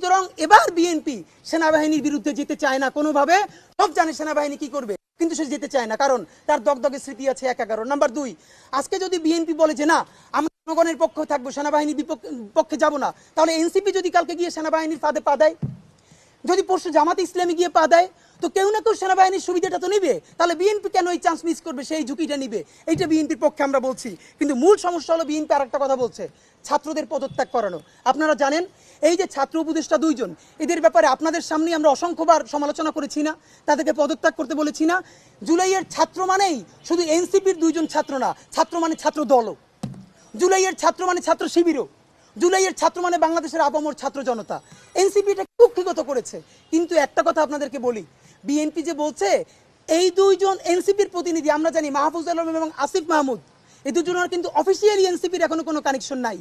সুতরাং এবার বিএনপি সেনাবাহিনীর বিরুদ্ধে যেতে চায় না কোনোভাবে, সব জানে সেনাবাহিনী কি করবে, কিন্তু সে যেতে চায় না, কারণ তার দগদগে স্মৃতি আছে এক এগারো। নাম্বার দুই, আজকে যদি বিএনপি বলে যে না, আমরা জনগণের পক্ষে থাকব, সেনাবাহিনীর পক্ষে যাব না, তাহলে এনসিপি যদি কালকে গিয়ে সেনাবাহিনীর ফাঁদে পা দেয়? যদি পরশু জামাত ইসলামী গিয়ে পা দেয় তো কেউ না কেউ সেনাবাহিনীর সুবিধাটা তো নিবে। তাহলে বিএনপি কেন এই চান্স মিস করবে, সেই ঝুঁকিটা নিবে? এইটা বিএনপির পক্ষে আমরা বলছি। কিন্তু মূল সমস্যা হলো বিএনপি আর একটা কথা বলছে, ছাত্রদের পদত্যাগ করানো। আপনারা জানেন, এই যে ছাত্র উপদেষ্টা দুইজন, এদের ব্যাপারে আপনাদের সামনে আমরা অসংখ্যবার সমালোচনা করেছি না, তাদেরকে পদত্যাগ করতে বলেছি না। জুলাইয়ের ছাত্র মানেই শুধু এনসিপির দুইজন ছাত্র না, ছাত্র মানে ছাত্র দলও। জুলাইয়ের ছাত্র মানে ছাত্র শিবিরও। জুলাইয়ের ছাত্র মানে বাংলাদেশের আপামর ছাত্র জনতা। এনসিপি এটা কুক্ষিগত করেছে। কিন্তু একটা কথা আপনাদেরকে বলি বিএনপি যে বলছে, এই দুইজন এনসিপির প্রতিনিধি, আমরা জানি মাহফুজ আলম এবং আসিফ মাহমুদ, এই দুজনের কিন্তু অফিসিয়ালি এনসিপির এখনও কোনো কানেকশন নাই।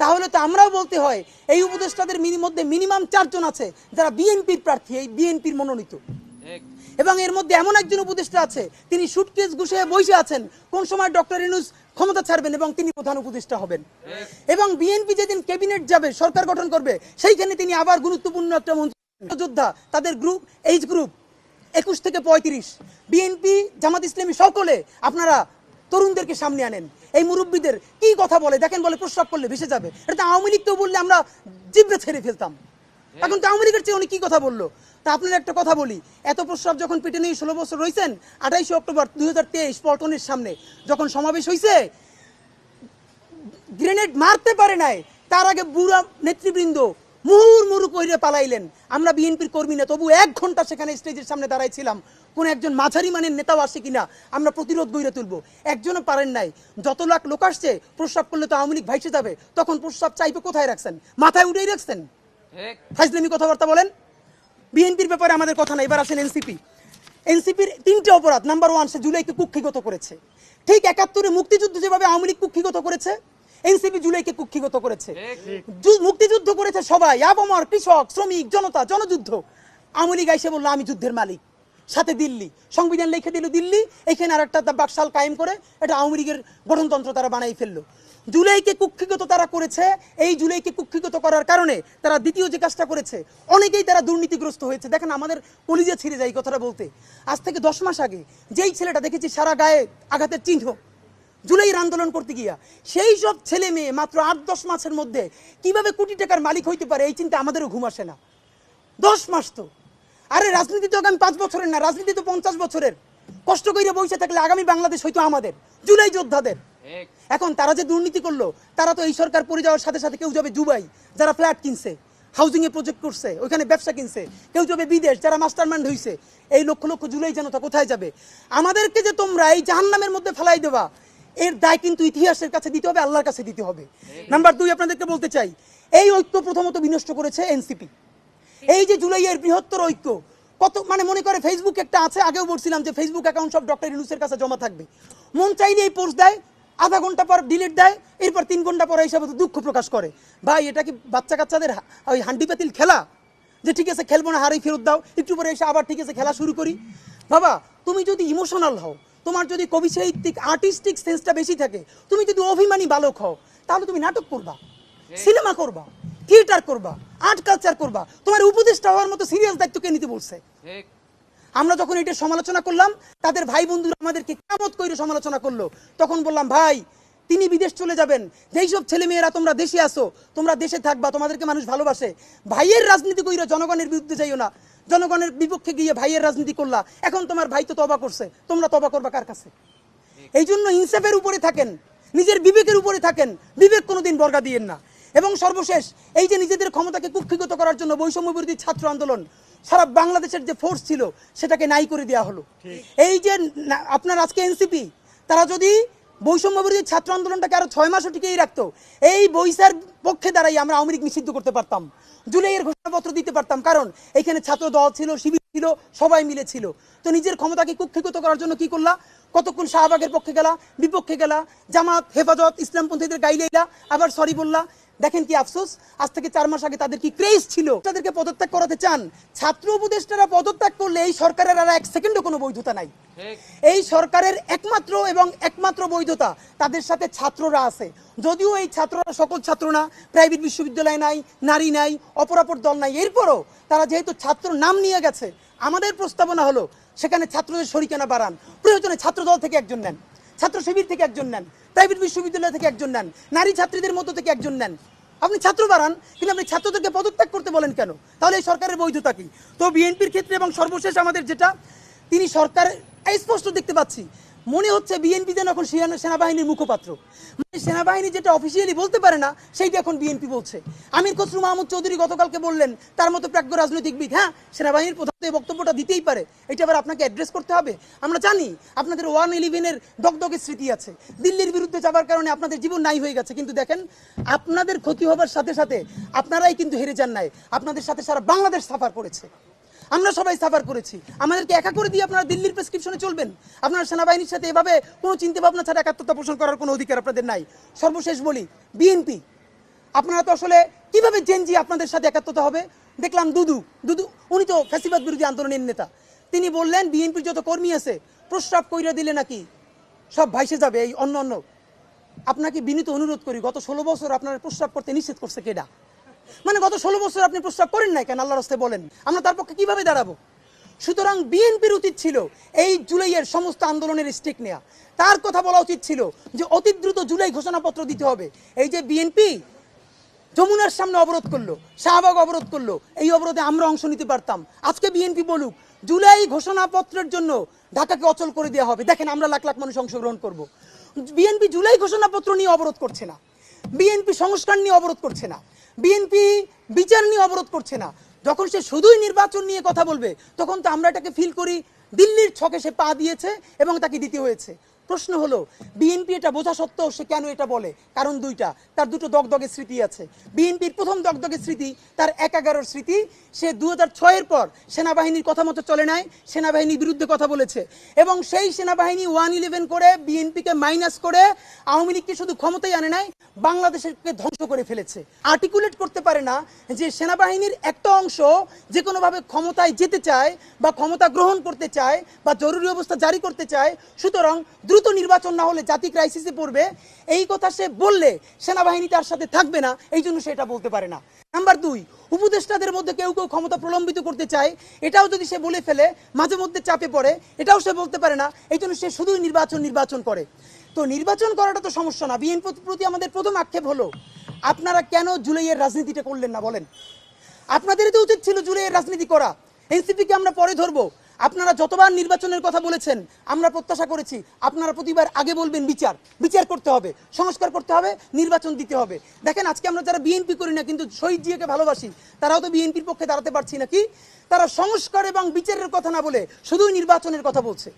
তাহলে তো আমরাও বলতে হয়, এই উপদেষ্টাদের মধ্যে মিনিমাম চারজন আছে, যারা বিএনপির প্রার্থী, এই বিএনপির মনোনীত। এবং এর মধ্যে এমন একজন উপদেষ্টা আছে, তিনি সুটকেস গুছিয়ে বসে আছেন, কোন সময় ডক্টর ইনুস ক্ষমতা ছাড়বেন এবং তিনি প্রধান উপদেষ্টা হবেন। এবং বিএনপি যেদিন ক্যাবিনেট যাবে, সরকার গঠন করবে, সেইখানে তিনি আবার গুরুত্বপূর্ণ একটা মন্ত্রী যোদ্ধা, তাদের গ্রুপ এইচ গ্রুপ একুশ থেকে পঁয়ত্রিশ। বিএনপি জামাত ইসলামী সকলে আপনারা তরুণদেরকে সামনে আনেন। এই মুরব্বীদের কি কথা বলে? দেখেন বলে প্রস্রাব করলে ভেসে যাবে। এটা তো আওয়ামী লীগ তো বললে আমরা জিব্রে ছেড়ে ফেলতাম। এখন তো আওয়ামী লীগের চেয়ে উনি কি কথা বলল? তা আপনার একটা কথা বলি। এত প্রস্রাব যখন পেটে নিয়ে ষোলো বছর রয়েছেন আঠাইশে অক্টোবর দুই হাজার তেইশ পল্টনের সামনে যখন সমাবেশ হয়েছে গ্রেনেড মারতে পারে নাই, তার আগে বুড়া নেতৃবৃন্দ মুহুর মুরু কইরে পালাইলেন। আমরা বিএনপির কর্মী না তবু এক ঘণ্টা সেখানে স্টেজের সামনে দাঁড়াইছিলাম। কোন একজন মাঝারি মানের নেতাও আসে কিনা আমরা প্রতিরোধ গইরে তুলবো। একজনও পারেন নাই। যত লাখ লোক আসছে প্রস্রাব করলে তো আওয়ামী লীগ ভাইসে যাবে। তখন প্রস্রাব চাইবে কোথায় রাখছেন? মাথায় উঠেই রাখছেন? ফাইজলামি কথাবার্তা বলেন? বিএনপির ব্যাপারে আমাদের কথা না এবার আসেন এনসিপি। এনসিপির তিনটে অপরাধ নাম্বার ওয়ান সে জুলাইকে কুক্ষিগত করেছে। ঠিক একাত্তরে মুক্তিযুদ্ধ যেভাবে আওয়ামী লীগ কুক্ষিগত করেছে এনসিপি জুলাইকে কুক্ষিগত করেছে। মুক্তিযুদ্ধ করেছে সবাই আবমর কৃষক শ্রমিক জনতা জনযুদ্ধ। আওয়ামী লীগ এসে বলল আমি যুদ্ধের মালিক। সাথে দিল্লি সংবিধান লিখে দিল দিল্লি এখানে আর একটা বাকশাল কায়েম করে এটা আওয়ামী লীগের গঠনতন্ত্র তারা বানাই ফেলল। জুলাইকে কুক্ষিগত তারা করেছে এই জুলাইকে কুক্ষিগত করার কারণে তারা দ্বিতীয় যে কাজটা করেছে অনেকেই তারা দুর্নীতিগ্রস্ত হয়েছে। দেখেন আমাদের কলিজে ছিঁড়ে যায় এই কথাটা বলতে। আজ থেকে দশ মাস আগে যেই ছেলেটা দেখেছি সারা গায়ে আঘাতের চিহ্ন জুলাইয়ের আন্দোলন করতে গিয়া, সেই সব ছেলে মেয়ে মাত্র আট, দশ মাসের মধ্যে কীভাবে কোটি টাকার মালিক হইতে পারে এই চিন্তা আমাদেরও ঘুম আসে না। দশ মাস তো। আরে রাজনীতি তো আগামী পাঁচ বছরের না, রাজনীতি তো পঞ্চাশ বছরের। কষ্ট করে বসে থাকলে আগামী বাংলাদেশ হয়তো আমাদের, জুলাই যোদ্ধাদের। এখন তারা যে দুর্নীতি করল, তারা তো এই সরকার পড়ে যাওয়ার সাথে সাথে কেউ যাবে দুবাই, যারা ফ্ল্যাট কিনছে হাউজিং এ প্রজেক্ট করছে ওখানে ব্যবসা কিনছে, কেউ যাবে বিদেশ, যারা মাস্টারমাইন্ড হইছে, এই লক্ষ লক্ষ জুলাই জনতা কোথায় যাবে? আমাদেরকে যে তোমরা এই জাহান্নামের মধ্যে ফেলাই দেবা এর দায় কিন্তু ইতিহাসের কাছে দিতে হবে, আল্লাহর কাছে দিতে হবে। নাম্বার দুই আপনাদেরকে বলতে চাই, এই ঐক্য প্রথমত বিনষ্ট করেছে এনসিপি এই যে জুলাইয়ের বৃহত্তর ঐক্য, কত মানে মনে করে ফেসবুক একটা আছে, আগেও বলছিলাম যে ফেসবুক অ্যাকাউন্ট সব ডক্টর ইউনুসের কাছে জমা থাকবে। মন চাইলে এই পোস্ট দেয়, আধা ঘণ্টা পর ডিলিট দেয়, এরপর তিন ঘণ্টা পর হিসাবে দুঃখ প্রকাশ করে। ভাই, এটা কি বাচ্চা কাচ্চাদের ওই হান্ডি পাতিল খেলা? যে ঠিক আছে, খেলব না, হারেই ফেরত দাও, একটু পরে এসে আবার ঠিক আছে, খেলা শুরু করি। বাবা, তুমি যদি ইমোশনাল হও তোমার যদি কবি সাহিত্যিক আর্টিস্টিক সেন্সটা বেশি থাকে তুমি যদি অভিমানী বালক হও তাহলে তুমি নাটক করবা সিনেমা করবা থিয়েটার করবা আর্ট কালচার করবা। তোমার উপদেষ্টা হওয়ার মতো সিরিয়াস দায়িত্ব কে নিতে বলছে? আমরা যখন এটা সমালোচনা করলাম তাদের ভাই বন্ধুরা আমাদেরকে কেমত করে সমালোচনা করল তখন বললাম ভাই তিনি বিদেশ চলে যাবেন। যেই সব ছেলে মেয়েরা তোমরা দেশে আসো তোমরা দেশে থাকবা তোমাদেরকে মানুষ ভালোবাসে। ভাইয়ের রাজনীতি কইরো জনগণের বিরুদ্ধে যাইও না। জনগণের বিপক্ষে গিয়ে ভাইয়ের রাজনীতি করলা। এখন তোমার ভাই তো তবা করছে। তোমরা তবা করবা কার কাছে? এই জন্য ইনসাফের উপরে থাকেন নিজের বিবেকের উপরে থাকেন। বিবেক কোনোদিন বর্গা দিয়েন না। এবং সর্বশেষ এই যে নিজেদের ক্ষমতাকে কুক্ষিগত করার জন্য বৈষম্য বিরোধী ছাত্র আন্দোলন সারা বাংলাদেশের যে ফোর্স ছিল সেটাকে নাই করে দেওয়া হলো। এই যে আপনার আজকে এনসিপি তারা যদি বৈষম্য বিরোধী ছাত্র আন্দোলনটাকে আরও ছয় মাসও টিকেই রাখতো। এই বৈশার পক্ষে দাঁড়াই আমরা আওয়ামী লীগ নিষিদ্ধ করতে পারতাম। জুলাইয়ের ঘোষণাপত্র দিতে পারতাম, কারণ এখানে ছাত্র দল ছিল, শিবির ছিল, সবাই মিলে ছিল। তো নিজের ক্ষমতাকে কুক্ষিগত করার জন্য কি করলা? কতক্ষণ শাহবাগের পক্ষে গেলা, বিপক্ষে গেলা, জামাত, হেফাজত, ইসলামপন্থীদের গাইলেইলা, আবার সরি বললা দেখেন কি আফসোস? আজ থেকে চার মাস আগে তাদের কি ক্রেজ ছিল? তাদেরকে পদত্যাগ করাতে চান। ছাত্র উপদেষ্টারা পদত্যাগ করলে এই সরকারের আর এক সেকেন্ডও কোনো বৈধতা নাই। এই সরকারের একমাত্র এবং একমাত্র বৈধতা তাদের সাথে ছাত্ররা আছে। যদিও এই ছাত্ররা সকল ছাত্র না প্রাইভেট বিশ্ববিদ্যালয় নাই নারী নাই অপরাপর দল নাই এরপরও তারা যেহেতু ছাত্র নাম নিয়ে গেছে আমাদের প্রস্তাবনা হলো সেখানে ছাত্রদের শরিকানা বাড়ান। প্রয়োজনে ছাত্র দল থেকে একজন নেন ছাত্র শিবির থেকে একজন নেন। প্রাইভেট বিশ্ববিদ্যালয় থেকে একজন নেন, নারী ছাত্রীদের মতো থেকে একজন নেন। আপনি ছাত্র বাড়ান, কিন্তু আপনি ছাত্রদেরকে পদত্যাগ করতে বলেন কেন? তাহলে এই সরকারের বৈধতা কি? তো বিএনপির ক্ষেত্রে এবং সর্বশেষ আমাদের যেটা, তিনি সরকার স্পষ্ট দেখতে পাচ্ছি মনে হচ্ছে বিএনপি যেন এখন সেনাবাহিনীর মুখপাত্র। মানে সেনাবাহিনী যেটা অফিসিয়ালি বলতে পারে না, সেইটা এখন বিএনপি বলছে। আমির খসরু মাহমুদ চৌধুরী গতকালকে বললেন, তার মতো প্রাজ্ঞ রাজনৈতিকবিদ হ্যাঁ সেনাবাহিনীর প্রধান এই বক্তব্যটা দিতেই পারে। এটা আবার আপনাকে অ্যাড্রেস করতে হবে। আমরা জানি আপনাদের ওয়ান ইলেভেনের দগদগে স্মৃতি আছে। দিল্লির বিরুদ্ধে যাবার কারণে আপনাদের জীবন নাই হয়ে গেছে। কিন্তু দেখেন, আপনাদের ক্ষতি হবার সাথে সাথে আপনারাই কিন্তু হেরে যান নাই। আপনাদের সাথে সারা বাংলাদেশ সাফার করেছে। আমরা সবাই সাফার করেছি। আমাদেরকে একা করে দিয়ে আপনারা দিল্লির প্রেসক্রিপশনে চলবেন। আপনারা সেনাবাহিনীর সাথে এভাবে কোনো চিন্তা ভাবনা ছাড়া একাত্মতা পোষণ করার কোনো অধিকার আপনাদের নাই। সর্বশেষ বলি বিএনপি আপনারা তো আসলে কীভাবে জেনজি আপনাদের সাথে একাত্মতা হবে? দেখলাম দুদু দুদু, উনি তো ফ্যাসিবাদ বিরোধী আন্দোলনের নেতা। তিনি বললেন বিএনপির যত কর্মী আছে, প্রস্রাব কইরা দিলে নাকি সব ভাইসে যাবে এই অন্য অন্য আপনাকে বিনীত অনুরোধ করি, গত ষোলো বছর আপনার প্রস্রাব করতে নিষেধ করছে কেডা? মানে গত ষোলো বছর আপনি প্রস্তাব করেন নাই কেন? আল্লাহ রাস্তায় বলেন। আমরা তার পক্ষে কীভাবে দাঁড়াবো? সুতরাং বিএনপির উচিত ছিল এই জুলাইয়ের সমস্ত আন্দোলনের স্টেক নেয়া। তার কথা বলা উচিত ছিল যে অতি দ্রুত জুলাই ঘোষণাপত্র দিতে হবে। এই যে বিএনপি যমুনার সামনে অবরোধ করল, শাহবাগ অবরোধ করল, এই অবরোধে আমরা অংশ নিতে পারতাম। আজকে বিএনপি বলুক, জুলাই ঘোষণাপত্রের জন্য ঢাকাকে অচল করে দেওয়া হবে। দেখেন, আমরা লাখ লাখ মানুষ অংশগ্রহণ করব। বিএনপি জুলাই ঘোষণাপত্র নিয়ে অবরোধ করছে না। বিএনপি সংস্কার নিয়ে অবরোধ করছে না। বিএনপি বিচার নিয়ে অবরোধ করছে না। যখন সে শুধুই নির্বাচন নিয়ে কথা বলবে, তখন তো আমরা এটাকে ফিল করি। দিল্লির ছকে সে পা দিয়েছে এবং তাকে দিতে হয়েছে। প্রশ্ন হলো, বিএনপি এটা বোঝা সত্ত্বেও সে কেন এটা বলে? কারণ দুইটা, তার দুটো দগদগে স্মৃতি আছে। বিএনপির প্রথম দগদগে স্মৃতি, তার এক এগারোর স্মৃতি, সে দু হাজার ছয়ের পর সেনাবাহিনীর কথা মতো চলে নাই, সেনাবাহিনীর বিরুদ্ধে কথা বলেছে। এবং সেই সেনাবাহিনী ওয়ান ইলেভেন করে, বিএনপিকে মাইনাস করে, আওয়ামী লীগকে শুধু ক্ষমতায় আনে নাই, বাংলাদেশকে ধ্বংস করে ফেলেছে। আর্টিকুলেট করতে পারে না যে সেনাবাহিনীর একটা অংশ যে কোনোভাবে ক্ষমতায় যেতে চায় বা ক্ষমতা গ্রহণ করতে চায় বা জরুরি অবস্থা জারি করতে চায়, সুতরাং দ্রুত নির্বাচন না হলে জাতি ক্রাইসিসে পড়বে। এই কথা সে বললে সেনাবাহিনী তার সাথে থাকবে না, এই জন্য সে এটা বলতে পারে না। নাম্বার দুই, উপদেষ্টাদের মধ্যে কেউ কেউ ক্ষমতা প্রলম্বিত করতে চায়, এটাও যদি সে বলে ফেলে, মাঝে মধ্যে চাপে পড়ে, এটাও সে বলতে পারে না, এই জন্য সে শুধুই নির্বাচন নির্বাচন করে। তো নির্বাচন করাটা তো সমস্যা না বিএনপির প্রতি আমাদের প্রথম আক্ষেপ হলো, আপনারা কেন জুলাইয়ের রাজনীতিটা করলেন না বলেন? আপনাদেরই তো উচিত ছিল জুলাইয়ের রাজনীতি করা, এনসিপিকে আমরা পরে ধরবো। আপনারা যতবার নির্বাচনের কথা বলেছেন, আমরা প্রত্যাশা করেছি, আপনারা প্রতিবার আগে বলবেন বিচার। বিচার করতে হবে, সংস্কার করতে হবে, নির্বাচন দিতে হবে। দেখেন, আজকে আমরা যারা বিএনপি করি না, কিন্তু শহীদ জিয়াকে ভালোবাসি, তারাও তো বিএনপির পক্ষে দাঁড়াতে পারছি নাকি? তারা সংস্কার এবং বিচারের কথা না বলে শুধুই নির্বাচনের কথা বলছে।